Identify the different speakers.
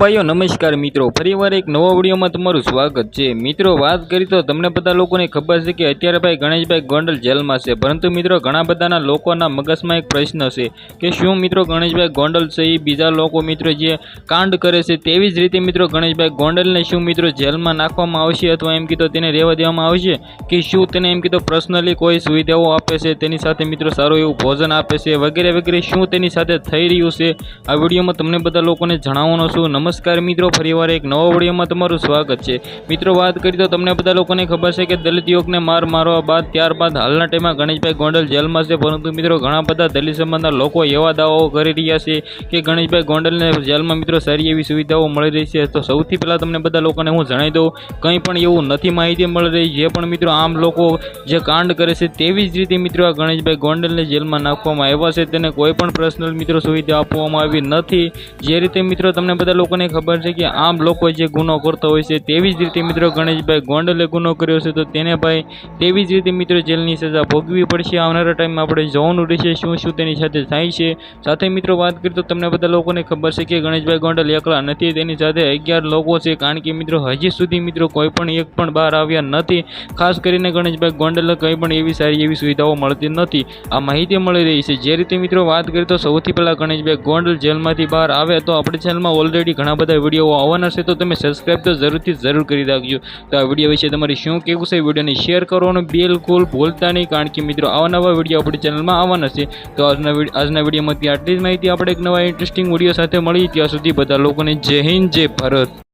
Speaker 1: ભાઈઓ, નમસ્કાર મિત્રો. ફરીવાર એક નવા વિડીયોમાં તમારું સ્વાગત છે. મિત્રો, વાત કરી તો તમને બધા લોકોને ખબર છે કે અત્યારે ભાઈ ગણેશભાઈ ગોંડલ જેલમાં છે. પરંતુ મિત્રો, ઘણા બધાના લોકોના મગજમાં એક પ્રશ્ન છે કે શું મિત્રો ગણેશભાઈ ગોંડલ છે? એ બીજા લોકો મિત્રો જે કાંડ કરે છે, તેવી જ રીતે મિત્રો ગણેશભાઈ ગોંડલને શું મિત્રો જેલમાં નાખવામાં આવશે અથવા એમ કીધો તેને રહેવા દેવામાં આવશે? કે શું તેને એમ કીધો પર્સનલી કોઈ સુવિધાઓ આપે છે, તેની સાથે મિત્રો સારું એવું ભોજન આપે છે વગેરે વગેરે શું તેની સાથે થઈ રહ્યું છે? આ વિડીયોમાં તમને બધા લોકોને જણાવવાનો છું. નમસ્કાર મિત્રો ફરીવાર એક નવા વિડીયોમાં તમારું સ્વાગત છે. મિત્રો, વાત કરી તો તમને બધા લોકોને ખબર છે કે દલિત યુવકને માર મારવા બાદ ત્યારબાદ હાલના ટાઈમમાં ગણેશભાઈ ગોંડલ જેલમાં છે. પરંતુ મિત્રો, ઘણા બધા દલિત સમાજના લોકો એવા દાવાઓ કરી રહ્યા છે કે ગણેશભાઈ ગોંડલને જેલમાં મિત્રો સારી એવી સુવિધાઓ મળી રહી છે. તો સૌથી પહેલાં તમને બધા લોકોને હું જણાવી દઉં, કંઈ પણ એવું નથી માહિતી મળી રહી જે પણ મિત્રો આમ લોકો જે કાંડ કરે છે તેવી જ રીતે મિત્રો આ ગણેશભાઈ ગોંડલને જેલમાં નાખવામાં આવ્યા છે. તેને કોઈ પણ પર્સનલ મિત્રો સુવિધા આપવામાં આવી નથી. જે રીતે મિત્રો તમને બધા લોકોને ખબર છે કે આમ લોકો જે ગુનો કરતા હોય છે, તેવી જ રીતે મિત્રો ગણેશભાઈ ગોંડલે ગુનો કર્યો છે, તો તેને ભાઈ તેવી જ રીતે મિત્રો જેલની સજા ભોગવી પડશે. આવનારા ટાઈમમાં આપણે જોવાનું રહેશે, શું શું તેની સાથે થાય છે. સાથે મિત્રો વાત કરીએ તો તમને બધા લોકોને ખબર છે કે ગણેશભાઈ ગોંડલ એકલા નથી, તેની સાથે અગિયાર લોકો છે, કારણ કે મિત્રો હજી સુધી મિત્રો કોઈ પણ એક પણ બહાર આવ્યા નથી. ખાસ કરીને ગણેશભાઈ ગોંડલને કંઈ પણ એવી સારી એવી સુવિધાઓ મળતી નથી. આ માહિતી મળી રહી છે. જે રીતે મિત્રો વાત કરીએ તો સૌથી પહેલાં ગણેશભાઈ ગોંડલ જેલમાંથી બહાર આવે તો આપણી ચેનલમાં ઓલરેડી ઘણા બધા વીડિયો આવવાના છે, તો તમે સબસ્ક્રાઈબ તો જરૂરથી જરૂર કરી રાખજો. તો આ વીડિયો વિશે તમારી શું કહેવું છે વિડીયોને શેર કરવાનું બિલકુલ ભૂલતા નહીં, કારણ કે મિત્રો આવા નવા વીડિયો આપણી ચેનલમાં આવવાના છે. તો આજના આજના વિડીયોમાંથી આટલી જ માહિતી. આપણે એક નવા ઇન્ટરેસ્ટિંગ વીડિયો સાથે મળી ત્યાં સુધી બધા લોકોને જય હિન્દ, જય ભારત.